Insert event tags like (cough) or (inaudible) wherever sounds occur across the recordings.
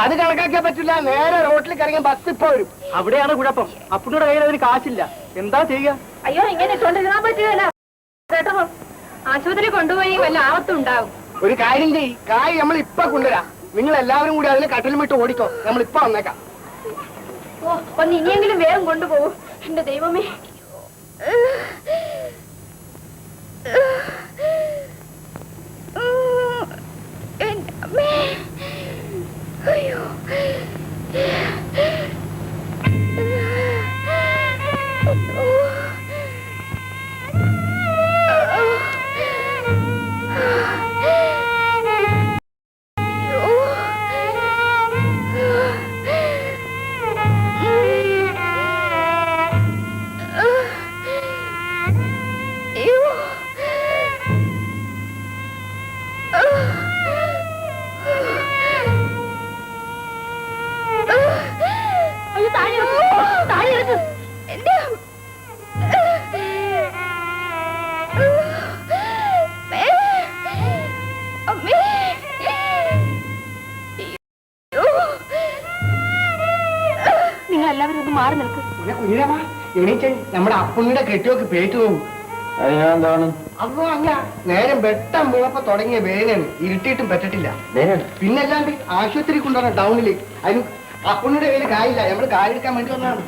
അത് കണക്കാക്കാൻ പറ്റില്ല. നേരെ റോട്ടിലേക്ക് ഇറങ്ങിയ ബസ് ഇപ്പൊ വരും. അവിടെയാണ് കുഴപ്പം. അപ്പുണ്ണിയുടെ കയ്യിൽ അതിന് കാശില്ല. എന്താ ചെയ്യുക അയ്യോ ഇങ്ങനെ ഇട്ടോണ്ടിരുന്നാൻ പറ്റുകയല്ല കേട്ടോ? ആശുപത്രി കൊണ്ടുപോയി വല്ല ആപത്തും ഉണ്ടാവും. ഒരു കാര്യം ചെയ്യ്. കായ് നമ്മൾ ഇപ്പൊ കൊണ്ടുവരാം. നിങ്ങൾ എല്ലാവരും കൂടി അതിന് കട്ടിലും വിട്ട് ഓടിക്കോ. നമ്മൾ ഇപ്പൊ വന്നേക്കാം. ഓ ഒന്ന് ഇനിയെങ്കിലും വേഗം കൊണ്ടുപോകും. എന്റെ ദൈവമേ. അയ്യോ അയ്യോ കുഞ്ഞിരമ്മ എണീച്ച് നമ്മുടെ അപ്പുണ്ണിയുടെ കെട്ടിയൊക്കെ പേറ്റു പോകും അപ്പൊ അല്ല നേരം വെട്ടം വീണപ്പോ തുടങ്ങിയ വേദനയാണ്. ഇരുട്ടിയിട്ടും പറ്റത്തില്ല. പിന്നല്ലാണ്ട് ആശുപത്രി കൊണ്ടുവന്ന ടൗണിൽ അതിന് അപ്പുണ്ണിയുടെ കയ്യിൽ കായില്ല. നമ്മൾ കാലെടുക്കാൻ വേണ്ടി വന്നതാണ്.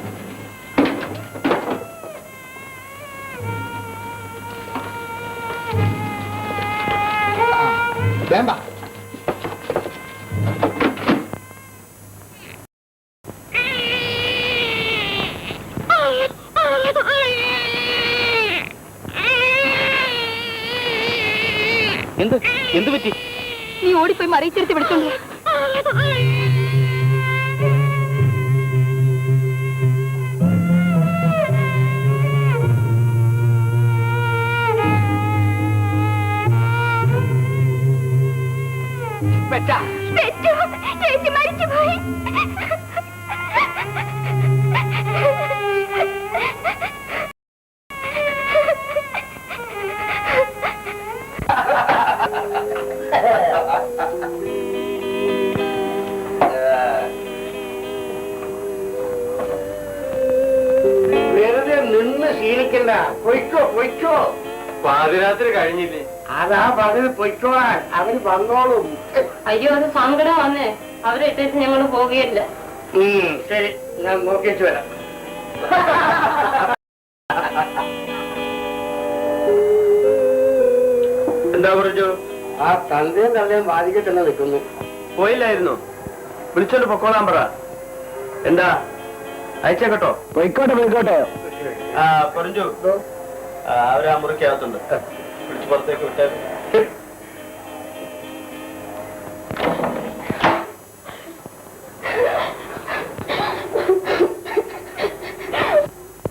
വേണ്ട എന്ത് പറ്റി നീ ഓടിപ്പോയി മറിയിച്ചെടുത്ത് വിളിച്ചോണ്ട് അതാ പറഞ്ഞത് പൊയ്ക്കോളാൻ. അവർ വന്നോളും. അയ്യോ അത് സങ്കടം വന്നേ. അവരെ ഇട്ടേച്ച് ഞങ്ങൾ പോകുകയില്ല ശരി. ഞാൻ നോക്കിച്ചു വരാം. എന്താ പറഞ്ഞു? ആ തന്തയും തള്ളയും ബാധിക്കെ തന്നെ നിൽക്കുന്നു. പോയില്ലായിരുന്നു. വിളിച്ചോണ്ട് പൊക്കോളാൻ പറ. എന്താ? അയച്ചേക്കട്ടോ? പൊയ്ക്കോട്ടെ പൊയ്ക്കോട്ടെ. ആ പറഞ്ഞു. അവരാ മുറിക്കകത്തുണ്ട്. വിളിച്ചു പുറത്തേക്ക് വിട്ടേ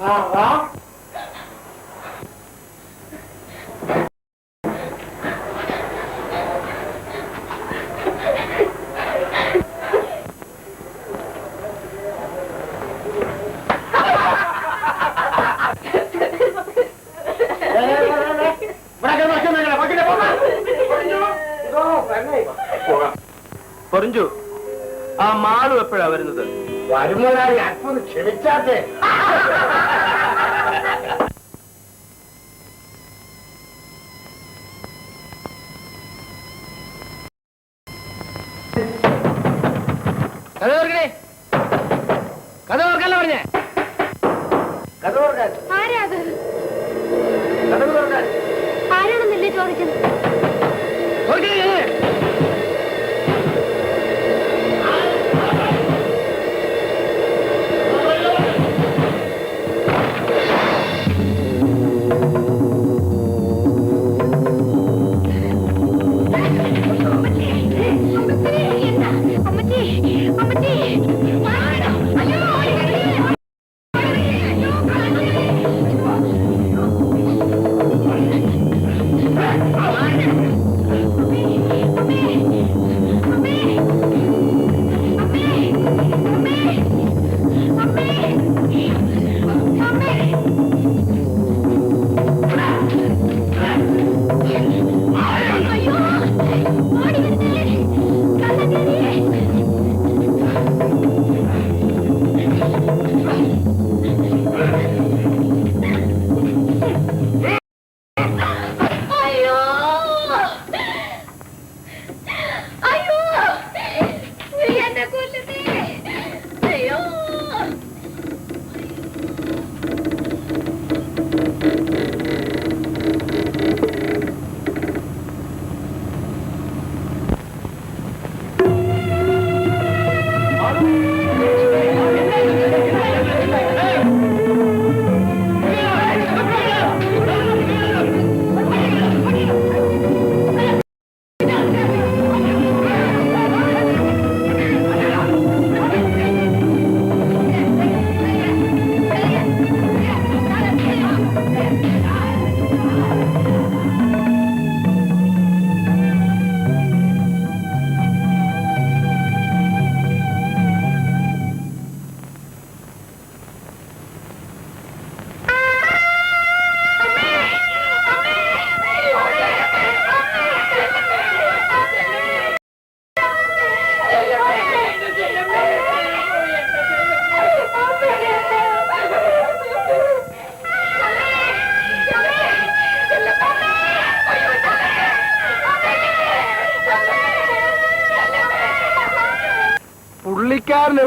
ആ വാ പറഞ്ഞു ആ മാളു എപ്പോഴാ വരുന്നത് വരുമ്പോഴാണ് അല്പം ക്ഷമിച്ചാത്തെ കഥ ഓർക്കണേ കഥ ഓർക്കല്ല പറഞ്ഞേ കഥ ഓർക്കാൻ ആരാ അത് അല്പം ക്ഷമിച്ചാട്ടെ. ആരാണെന്നല്ലേ ചോദിച്ചത്?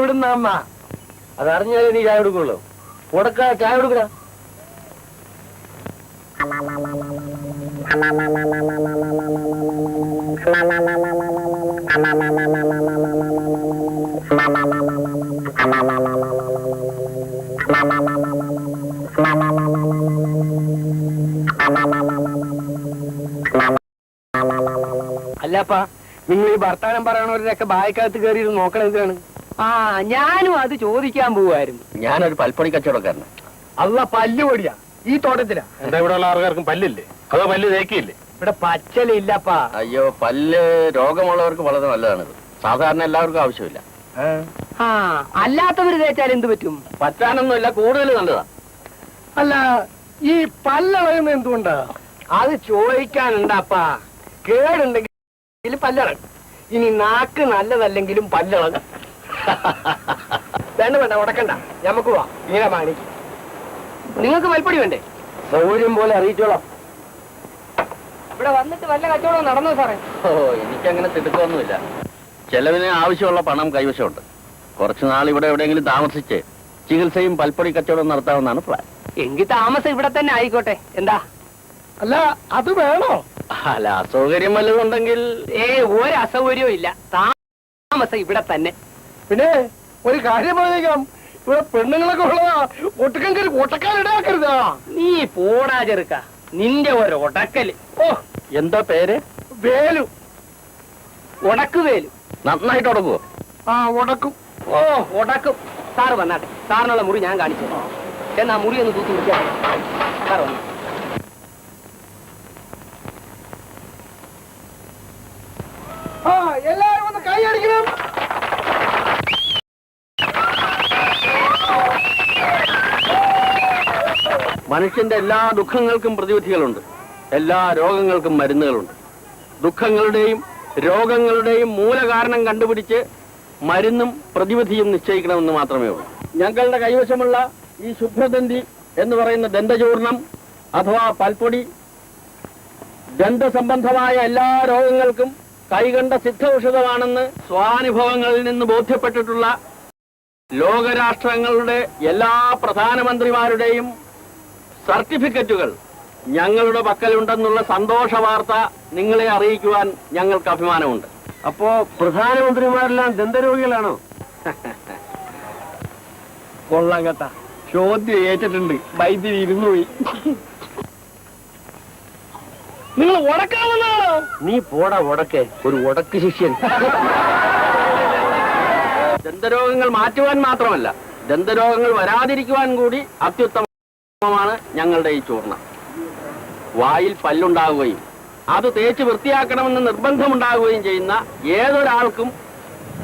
എവിടുന്ന അമ്മ. അതറിഞ്ഞാലേ നീ ചായ കൊടുക്കുള്ളൂ. ഉടക്ക ചായ കൊടുക്കടാ. അല്ലപ്പാ നിങ്ങൾ ഈ ഭർത്താനം പറയണവരൊക്കെ ബായ്ക്കകത്ത് കയറി നോക്കണ ആ ഞാനും അത് ചോദിക്കാൻ പോവായിരുന്നു. ഞാനൊരു പൽപ്പണി കച്ചവടക്കാരനാ. അല്ല പല്ല് പൊടിയാ. ഈ തോട്ടത്തിലാ. എന്താ ഇവിടെ ഉള്ള ആൾക്കാർക്കും പല്ലില്ലേ? അതോ പല്ല് തേക്കിയില്ലേ? ഇവിടെ പച്ചലില്ലപ്പാ. അയ്യോ പല്ല് രോഗമുള്ളവർക്ക് വളരെ നല്ലതാണിത്. സാധാരണ എല്ലാവർക്കും ആവശ്യമില്ല. ആ അല്ലാത്തവര് തേച്ചാൽ എന്ത് പറ്റും? പറ്റാനൊന്നുമില്ല കൂടുതൽ നല്ലതാ. അല്ല ഈ പല്ലളയുന്ന എന്തുകൊണ്ടാ? അത് ചോദിക്കാനുണ്ടാപ്പാ. കേടുണ്ടെങ്കിൽ പല്ലളകും ഇനി നാക്ക് നല്ലതല്ലെങ്കിലും പല്ലളകും (laughs) വേണ്ട വേണ്ട ഉടക്കണ്ട. നമുക്ക് പോവാ. ഇങ്ങനെ മാണിക്ക്. നിങ്ങൾക്ക് മൽപ്പടി വേണ്ടേ? സൗകര്യം പോലെ അറിയിച്ചോളാം. ഇവിടെ വന്നിട്ട് വല്ല കച്ചവടം നടന്നോ സാറേ? ഓ എനിക്കങ്ങനെ തിടുക്കൊന്നുമില്ല ചെലവിന് ആവശ്യമുള്ള പണം കൈവശമുണ്ട്. കുറച്ചു നാൾ ഇവിടെ എവിടെയെങ്കിലും താമസിച്ച് ചികിത്സയും പൽപ്പൊടി കച്ചവടം നടത്താമെന്നാണ് പ്ലാൻ എങ്കിൽ താമസം ഇവിടെ തന്നെ ആയിക്കോട്ടെ. എന്താ? അല്ല അത് വേണോ? അല്ല അസൗകര്യം വല്ലതുണ്ടെങ്കിൽ ഏ ഒരു അസൗകര്യവും ഇല്ല. താമസം ഇവിടെ തന്നെ. പിന്നെ ഒരു കാര്യം പറഞ്ഞേക്കാം. ഇവിടെ പെണ്ണുങ്ങളൊക്കെ ഉള്ളതാ. ഒട്ടുക്കം കയറി ഒട്ടക്കാരിടാക്കരുതാ നീ പോടാ ചെറുക്ക. നിന്റെ ഒരു ഒടക്കൽ. ഓ എന്താ പേര്? വേലു. ഉടക്കുവേലു നന്നായിട്ട് ഉടക്കുവോ ആ ഉടക്കും ഓ ഉടക്കും സാറ് വന്നാട്ടെ. സാറിനുള്ള മുറി ഞാൻ കാണിച്ചു. എന്നാ മുറി ഒന്ന് തൂക്കി വിളിക്കാം സാറ് വന്നു. ആ എല്ലാരും മനുഷ്യന്റെ എല്ലാ ദുഃഖങ്ങൾക്കും പ്രതിവിധികളുണ്ട്. എല്ലാ രോഗങ്ങൾക്കും മരുന്നുകളുണ്ട്. ദുഃഖങ്ങളുടെയും രോഗങ്ങളുടെയും മൂലകാരണം കണ്ടുപിടിച്ച് മരുന്നും പ്രതിവിധിയും നിശ്ചയിക്കണമെന്ന് മാത്രമേ ഉള്ളൂ. ഞങ്ങളുടെ കൈവശമുള്ള ഈ ശുഭ്രദന്തി എന്ന് പറയുന്ന ദന്തചൂർണം അഥവാ പൽപ്പൊടി ദന്തസംബന്ധമായ എല്ലാ രോഗങ്ങൾക്കും കൈകണ്ട സിദ്ധൌഷധമാണെന്ന് സ്വാനുഭവങ്ങളിൽ നിന്ന് ബോധ്യപ്പെട്ടിട്ടുള്ള ലോകരാഷ്ട്രങ്ങളുടെ എല്ലാ പ്രധാനമന്ത്രിമാരുടെയും സർട്ടിഫിക്കറ്റുകൾ ഞങ്ങളുടെ പക്കലുണ്ടെന്നുള്ള സന്തോഷ വാർത്ത നിങ്ങളെ അറിയിക്കുവാൻ ഞങ്ങൾക്ക് അഭിമാനമുണ്ട്. അപ്പോ പ്രധാനമന്ത്രിമാരെല്ലാം ദന്തരോഗികളാണോ? (laughs) കൊള്ളാം കത്ത ചോദ്യം ഏറ്റിട്ടുണ്ട്. വൈദ്യുതി ഇരുന്നു പോയി (laughs) നിങ്ങൾ നീ പോടാ ഉടക്കെ. ഒരു ഉടക്ക് ശിഷ്യൻ. (laughs) ദന്തരോഗങ്ങൾ മാറ്റുവാൻ മാത്രമല്ല ദന്തരോഗങ്ങൾ വരാതിരിക്കുവാൻ കൂടി അത്യുത്തമമാണ് ഞങ്ങളുടെ ഈ ചൂർണം. വായിൽ പല്ലുണ്ടാവുകയും അത് തേച്ച് വൃത്തിയാക്കണമെന്ന് നിർബന്ധമുണ്ടാവുകയും ചെയ്യുന്ന ഏതൊരാൾക്കും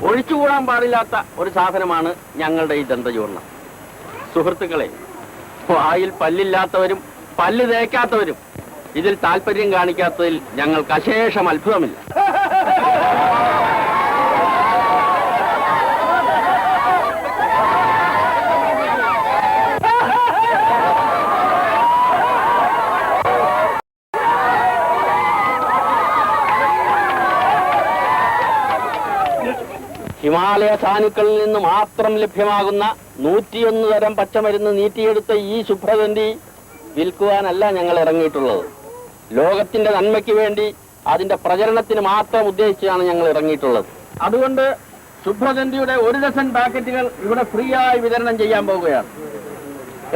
ഒഴിച്ചുകൂടാൻ പാടില്ലാത്ത ഒരു സാധനമാണ് ഞങ്ങളുടെ ഈ ദന്തചൂർണം. സുഹൃത്തുക്കളെ വായിൽ പല്ലില്ലാത്തവരും പല്ല് തേക്കാത്തവരും ഇതിൽ താല്പര്യം കാണിക്കാത്തതിൽ ഞങ്ങൾക്ക് അശേഷം അത്ഭുതമില്ല. ഹിമാലയ സാനുക്കളിൽ നിന്ന് മാത്രം ലഭ്യമാകുന്ന നൂറ്റിയൊന്ന് തരം പച്ചമരുന്ന് നീട്ടിയെടുത്ത ഈ ശുഭ്രതന്തി വിൽക്കുവാനല്ല ഞങ്ങൾ ഇറങ്ങിയിട്ടുള്ളത്. ലോകത്തിന്റെ നന്മയ്ക്ക് വേണ്ടി അതിന്റെ പ്രചരണത്തിന് മാത്രം ഉദ്ദേശിച്ചാണ് ഞങ്ങൾ ഇറങ്ങിയിട്ടുള്ളത്. അതുകൊണ്ട് ശുഭ്രദന്തിയുടെ ഒരു ഡസൻ പാക്കറ്റുകൾ ഇവിടെ ഫ്രീ ആയി വിതരണം ചെയ്യാൻ പോവുകയാണ്.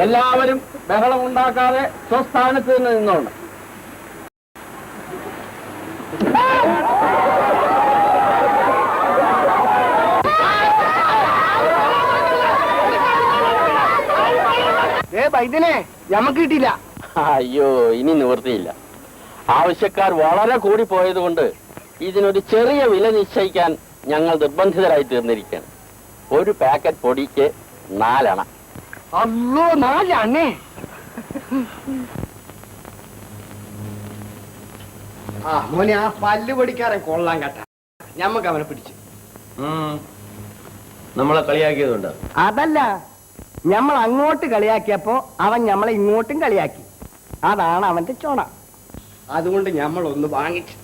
എല്ലാവരും ബഹളം ഉണ്ടാക്കാതെ സ്വസ്ഥാനത്ത് തന്നെ നിന്നോണ്ട് വൈദ്യനെ ഞമ്മക്ക് കിട്ടിയില്ല. അയ്യോ ഇനി നിവൃത്തിയില്ല. ആവശ്യക്കാർ വളരെ കൂടി പോയതുകൊണ്ട് ഇതിനൊരു ചെറിയ വില നിശ്ചയിക്കാൻ ഞങ്ങൾ നിർബന്ധിതരായി തീർന്നിരിക്കുകയാണ്. ഒരു പാക്കറ്റ് പൊടിക്ക് നാലണ അല്ലോ നാലണ്ണേ. ആ മോനെ ആ പല്ല് പൊടിക്കാരൻ കൊള്ളാൻ കേട്ട. ഞമ്മക്ക് അവനെ പിടിച്ചു. നമ്മളെ കളിയാക്കിയതുണ്ട് അതല്ല നമ്മൾ അങ്ങോട്ട് കളിയാക്കിയപ്പോ അവൻ നമ്മളെ ഇങ്ങോട്ടും കളിയാക്കി. അതാണ് അവന്റെ ചോണ. അതുകൊണ്ട് നമ്മൾ ഒന്ന് വാങ്ങിച്ചു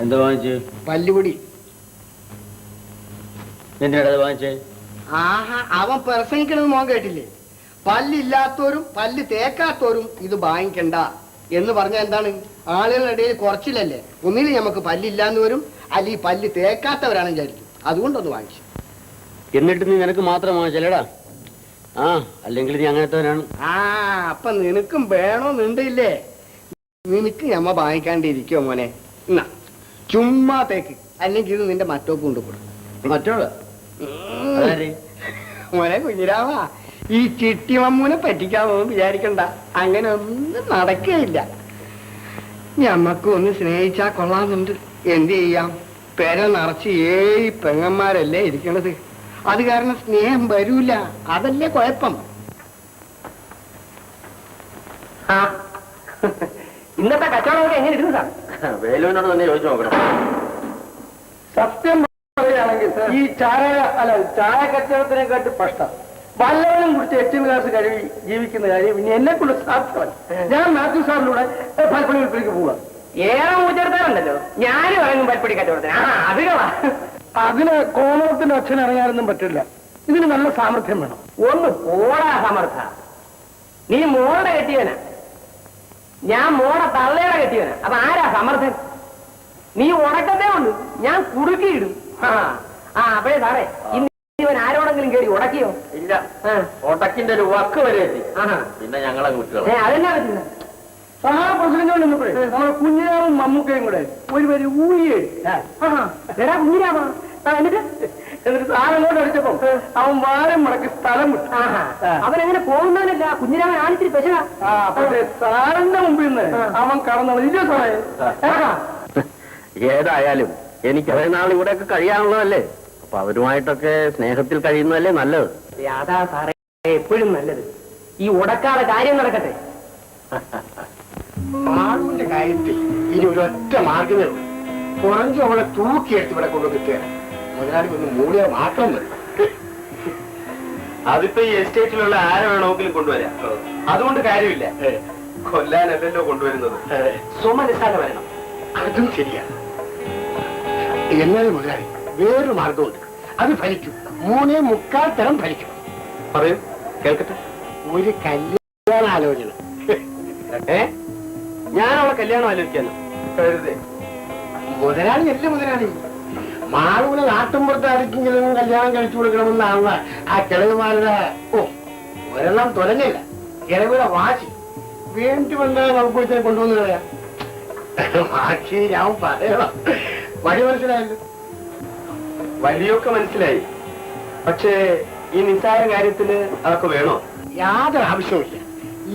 എന്താ വാങ്ങിച്ചു? പല്ലുപൊടി. എന്തിനാ വാങ്ങിച്ചേ? ആഹാ അവൻ പ്രസംഗിക്കണത് മോൻ കേട്ടില്ലേ? പല്ലില്ലാത്തോരും പല്ല് തേക്കാത്തോരും ഇത് വാങ്ങിക്കണ്ട എന്ന് പറഞ്ഞാൽ എന്താണ്? ആളുകളുടെ ഇടയിൽ കുറച്ചില്ലല്ലേ ഒന്നിൽ നമുക്ക് പല്ലില്ലാന്ന് വരും അല്ലെങ്കിൽ പല്ല് തേക്കാത്തവരാണെന്ന് വിചാരിക്കും. അതുകൊണ്ടൊന്ന് വാങ്ങിച്ചു. എന്നിട്ട് നീ നിനക്ക് മാത്രം വാങ്ങിച്ചല്ലേടാ? ആ അല്ലെങ്കിൽ നീ അങ്ങനത്തവനാണ് ആ അപ്പൊ നിനക്കും വേണോന്നുണ്ടില്ലേ നിനക്ക് ഞമ്മ വാങ്ങിക്കാണ്ടിരിക്കോ മോനെ? എന്നാ ചുമ്മാ തേക്ക്. അല്ലെങ്കിൽ ഇത് നിന്റെ മറ്റോക്ക് കൊണ്ടുപോകും മറ്റോൾ? അതാര്? മോനെ കുഞ്ഞിരാമ ഈ ചിട്ടി മമ്മൂനെ പറ്റിക്കാമോന്ന് വിചാരിക്കണ്ട. അങ്ങനെ ഒന്നും നടക്കുകയില്ല ഞമ്മക്ക് ഒന്ന് സ്നേഹിച്ചാ കൊള്ളാമെന്നുണ്ട്. എന്ത് ചെയ്യാം? പെര നിറച്ച് ഏഴ് പെങ്ങന്മാരല്ലേ ഇരിക്കണത്. അത് കാരണം സ്നേഹം വരൂല. അതല്ലേ കുഴപ്പം? ഇന്നത്തെ കച്ചവടമൊക്കെ എങ്ങനെ ഇരുന്നു സാർ? വേലുവിനോട് തന്നെ ചോദിച്ചു നോക്കണം. സത്യം പറയുകയാണെങ്കിൽ ഈ ചായ അല്ല ചായ കച്ചവടത്തിനെക്കാട്ട് പ്രശ്നം. വല്ലവനും കുറിച്ച് എച്ച് ക്ലാസ് കഴിവി ജീവിക്കുന്ന കാര്യം ഇനി എന്നെ കൊണ്ട് സാധ്യമല്ല. ഞാൻ മാത്യു സാറിലൂടെ പൽപ്പടി വിൽപ്പനയ്ക്ക് പോവാ. ഏറെ മൂച്ചെടുത്താറുണ്ടല്ലോ ഞാനും ഇറങ്ങും പൽപ്പടി കച്ചവടത്തിന്. ആ കളാ അതിന് കോമളത്തിന്റെ അച്ഛൻ ഇറങ്ങാനൊന്നും പറ്റില്ല. ഇതിന് നല്ല സാമർഥ്യം വേണം. ഒന്ന് പോടാ സമർത്ഥ. നീ മോളുടെ കെട്ടിയവനാ. ഞാൻ മോടെ തള്ളയുടെ കെട്ടിയവനാ. അപ്പൊ ആരാ സമർത്ഥൻ? നീ ഉടക്കത്തേ ഉണ്ട് ഞാൻ കുടുക്കിയിടും. ആ ആ അപ്പഴേ സാറേ ഇന്ന് ഇവൻ ആരോടെങ്കിലും കയറി ഉടക്കിയോ? ഇല്ല. ഉടക്കിന്റെ ഒരു വക്ക് വരെ എത്തി. പിന്നെ ഞങ്ങളെ കുട്ടികൾ അതെന്നാ പറ്റില്ല സഹാ പ്രസിഡന്റ് നിന്നപ്പോഴേ നമ്മുടെ കുഞ്ഞിരാവും മമ്മൂക്കയും കൂടെ ഒരു പേര് ഊരിയേ എടാ കുഞ്ഞിരാമ. എന്നിട്ട് അടിച്ചപ്പോ അവൻ വാരം മുടക്കി സ്ഥലം വിട്ടു. അവനങ്ങനെ പോകുന്നവനല്ല കുഞ്ഞിരാമൻ ആണിച്ചിരി പെശകാ. പക്ഷേ സാറിന്റെ മുമ്പിൽ നിന്ന് അവൻ കടന്നു സാറേ. ഏതായാലും എനിക്ക് കുറെ നാൾ ഇവിടെയൊക്കെ കഴിയാനുള്ളതല്ലേ? അപ്പൊ അവരുമായിട്ടൊക്കെ സ്നേഹത്തിൽ കഴിയുന്നതല്ലേ നല്ലത്? അതാ സാറേ എപ്പോഴും നല്ലത്. ഈ ഉടക്കാതെ കാര്യം നടക്കട്ടെ. മാളുവിന്റെ കാര്യത്തിൽ ഇനി ഒരൊറ്റ മാർഗമേ ഉള്ളൂ. കുറഞ്ഞു അവളെ തൂക്കിയെടുത്ത് ഇവിടെ കൊണ്ടുവന്നിട്ട് മുതലാളി ഒന്ന് മൂടിയാൽ മാത്രം മതി. അതിപ്പോ ഈ എസ്റ്റേറ്റിലുള്ള ആരെ വേണമെങ്കിലും കൊണ്ടുവരാം. അതുകൊണ്ട് കാര്യമില്ല. കൊല്ലാനല്ലല്ലോ കൊണ്ടുവരുന്നത്. സുമനിസ്സാല വരണം. അതും ശരിയാ. എന്നാലും മുതലാളി വേറൊരു മാർഗമുണ്ട് അത് ഫലിക്കും. മൂന്നേ മുക്കാൽ തരം ഫലിക്കും. പറയൂ. കേൾക്കട്ടെ. ഒരു കല്യാണ ആലോചന. ഏ? ഞാൻ അവളെ കല്യാണം ആലോചിക്കാനോ? കരുതേ. മുതലാളി എല്ലാം മുതലാളി. മാളൂനെ നാട്ടുമ്പുറത്ത് ആർക്കെങ്കിലും കല്യാണം കഴിച്ചു കൊടുക്കണമെന്നാണ് ആ കിളവുമാരുടെ ഓ ഒരെണ്ണം തുലഞ്ഞില്ല കിളവിടെ വാശി. വേണ്ടി വന്നാൽ നമുക്ക് വെച്ചാൽ കൊണ്ടുവന്നു കളയാം? വാശി ഞാൻ പറയണം. വഴി മനസ്സിലായല്ലോ? വഴിയൊക്കെ മനസ്സിലായി. പക്ഷേ ഈ നിസ്സാര കാര്യത്തിന് അതൊക്കെ വേണോ? യാതൊരു ആവശ്യവുമില്ല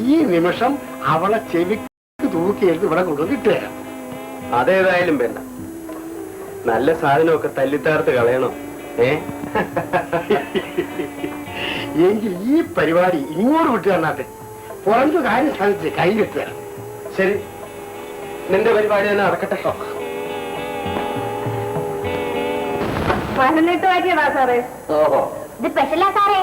ഈ നിമിഷം അവളെ ചെവിക്ക് തൂക്കിയെടുത്ത് ഇവിടെ കൊണ്ടുവന്ന് ഇട്ടുതരാം. അതേതായാലും വേണ്ട. നല്ല സാധനമൊക്കെ തല്ലിത്താർത്ത് കളയണം. ഏ? എങ്കിൽ ഈ പരിപാടി ഇങ്ങോട്ട് വിട്ടു തന്നാട്ടെ. പുറത്തു കാര്യം സാധിച്ച് കൈ കിട്ടുക ശരി. നിന്റെ പരിപാടി തന്നെ നടക്കട്ടെ. വന്നിട്ട് മാറ്റിയതാ സാറേ. ഓഹോ. ഇത് സ്പെഷ്യലാ സാറേ.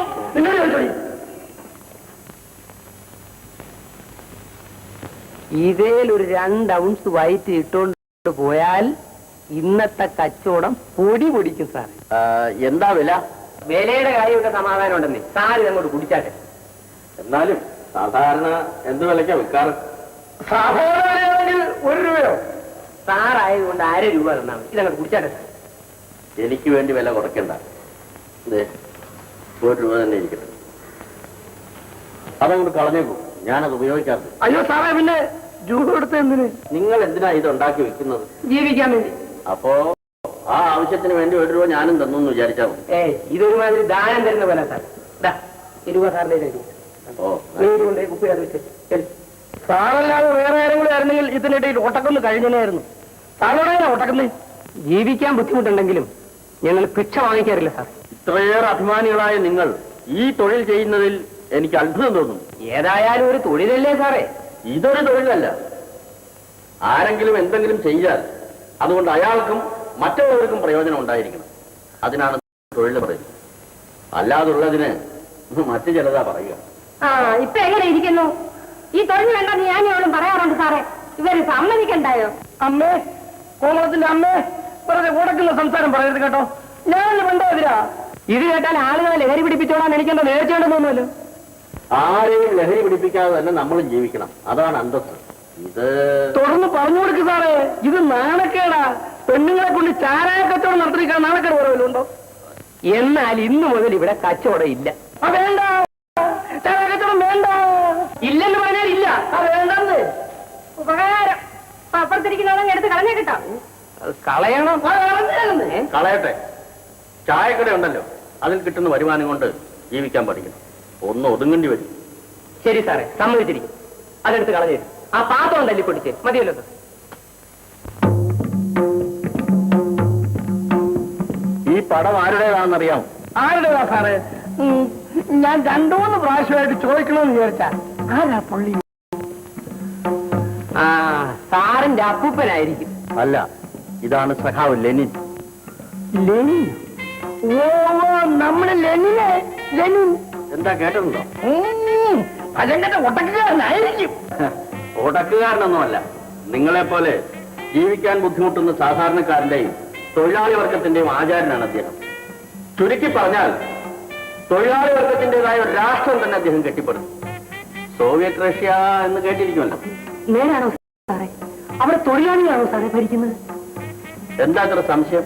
ഇതേലൊരു രണ്ട് ഔൺസ് വൈറ്റ് ഇട്ടുകൊണ്ട് പോയാൽ ഇന്നത്തെ കച്ചവടം പൊടി പൊടിക്കും സാർ എന്താ വില? വിലയുടെ കാര്യമൊക്കെ സമാധാനം ഉണ്ടെന്നേ സാറ് അങ്ങോട്ട് കുടിച്ചാട്ടെ. എന്നാലും സാധാരണ എന്ത് വിലക്കാ വിൽക്കാറ്? സാധാരണ ഒരു രൂപയോ? സാറായതുകൊണ്ട് അര രൂപ തന്നാൽ മതി. ഇതങ്ങോട്ട് കുടിച്ചാട്ടെ. എനിക്ക് വേണ്ടി വില കുറയ്ക്കണ്ട. ഒരു രൂപ തന്നെ ഇരിക്കട്ടെ. അതങ്ങോട്ട് കളഞ്ഞേക്കും. ഞാനത് ഉപയോഗിക്കാറുണ്ട് അയ്യോ സാറേ പിന്നെ ജ്യൂസ് കൊടുത്ത എന്തിന്? നിങ്ങൾ എന്തിനാ ഇത് ഉണ്ടാക്കി വെക്കുന്നത്? ജീവിക്കാൻ വേണ്ടി. അപ്പോ ആ ആവശ്യത്തിന് വേണ്ടി ഒരു രൂപ ഞാനും തന്നു എന്ന് വിചാരിച്ചാൽ ഏയ് ഇതൊരുമാതിരി ദാനം തരുന്ന പോലെ സാർ. സാറിന്റെ. സാറല്ലാതെ വേറെ ആരെങ്കിലും ആയിരുന്നെങ്കിൽ ഇതിനിടയിൽ ഒട്ടക്കൊന്ന് കഴിഞ്ഞായിരുന്നു സാറോടെ ഒട്ടക്കുന്ന്? ജീവിക്കാൻ ബുദ്ധിമുട്ടുണ്ടെങ്കിലും ഞങ്ങൾ ഭിക്ഷ വാങ്ങിക്കാറില്ല സാർ. ഇത്രയേറെ അഭിമാനികളായ നിങ്ങൾ ഈ തൊഴിൽ ചെയ്യുന്നതിൽ എനിക്ക് അത്ഭുതം തോന്നുന്നു ഏതായാലും ഒരു തൊഴിലല്ലേ സാറേ? ഇതൊരു തൊഴിലല്ല. ആരെങ്കിലും എന്തെങ്കിലും ചെയ്താൽ അതുകൊണ്ട് അയാൾക്കും മറ്റുള്ളവർക്കും പ്രയോജനം ഉണ്ടായിരിക്കണം. അതിനാണ് തൊഴിൽ പറയുന്നത്. അല്ലാതുള്ളതിന് മറ്റു ചിലതാ പറയുക. ആ ഇപ്പൊ എങ്ങനെ ഇരിക്കുന്നു? ഈ തൊഴിൽ വേണ്ടെന്ന് ഞാൻ അവളും പറയാറുണ്ട് സാറേ. ഇവർ സമ്മതിക്കണ്ടായോ? അമ്മേ കോമളത്തിന്റെ അമ്മേ വെറുതെ ഉടക്കുന്ന സംസാരം പറയരുത് കേട്ടോ. ഞാൻ പണ്ടെതിരാ ഇത് കേട്ടാൽ ആളുകളെ ലഹരി പിടിപ്പിച്ചോളാൻ എനിക്കെന്താ നേർച്ചയുണ്ടെന്ന് തോന്നുമല്ലോ. ആരെയും ലഹരി പിടിപ്പിക്കാതെ തന്നെ നമ്മളും ജീവിക്കണം. അതാണ് അന്തസ് ഇത് തുടർന്ന് പറഞ്ഞു കൊടുക്ക് സാറേ. ഇത് നാണക്കേടാ. പെണ്ണുങ്ങളെ കൊണ്ട് ചാരായ കച്ചവടം നടത്തിക്കാൻ നാണക്കേട് കുറവില്ലുണ്ടോ എന്നാൽ ഇന്ന് മുതൽ ഇവിടെ കച്ചവടം ഇല്ല. വേണ്ട. ചാരായ കച്ചവടം വേണ്ട. ഇല്ലെന്ന് പറഞ്ഞാൽ ഇല്ല. വേണ്ടെന്ന്. ഉപകാരം. അപ്പൊ അപ്പുറത്തിരിക്കുന്നവളെ എടുത്ത് കളഞ്ഞേ കിട്ടാം കളയണം? കളയട്ടെ. ചായക്കട ഉണ്ടല്ലോ. അതിൽ കിട്ടുന്ന വരുമാനം കൊണ്ട് ജീവിക്കാൻ പഠിക്കണം. ഒന്ന് ഒതുങ്ങേണ്ടി വരും. ശരി സാറേ സമ്മതിച്ചിരിക്കും. അതെടുത്ത് കളഞ്ഞു ആ പാത്രം തല്ലിപ്പൊടിച്ച് മതിയല്ലോ ഈ പടം ആരുടേതാണെന്നറിയാം ആരുടേതാ സാറ്? ഞാൻ രണ്ടു മൂന്ന് പ്രാവശ്യമായിട്ട് ചോദിക്കണമെന്ന് വിചാരിച്ചാ. ആരാ പുള്ളി? ആ സാറിന്റെ അപ്പൂപ്പനായിരിക്കും. അല്ല ഇതാണ് സഖാവ് ലെനിൻ. ലെനിൻ? ഓ നമ്മുടെ ലെനിനെ ലെനിൻ. എന്താ കേട്ടിട്ടുണ്ടോ? അതെങ്ങനെ ഒട്ടക്കാരനായിരിക്കും ഉടക്കുകാരനൊന്നുമല്ല നിങ്ങളെ പോലെ ജീവിക്കാൻ ബുദ്ധിമുട്ടുന്ന സാധാരണക്കാരന്റെയും തൊഴിലാളി വർഗത്തിന്റെയും ആചാരനാണ് അദ്ദേഹം. ചുരുക്കി പറഞ്ഞാൽ തൊഴിലാളി വർഗത്തിന്റേതായ ഒരു രാഷ്ട്രം തന്നെ അദ്ദേഹം കെട്ടിപ്പടുന്നു സോവിയറ്റ് റഷ്യ എന്ന് കേട്ടിരിക്കുമല്ലോ. നേരാണോ സാറേ? അവർ തൊഴിലാളിയാണോ സാറേ ഭരിക്കുന്നത്? എന്താ അത്ര സംശയം?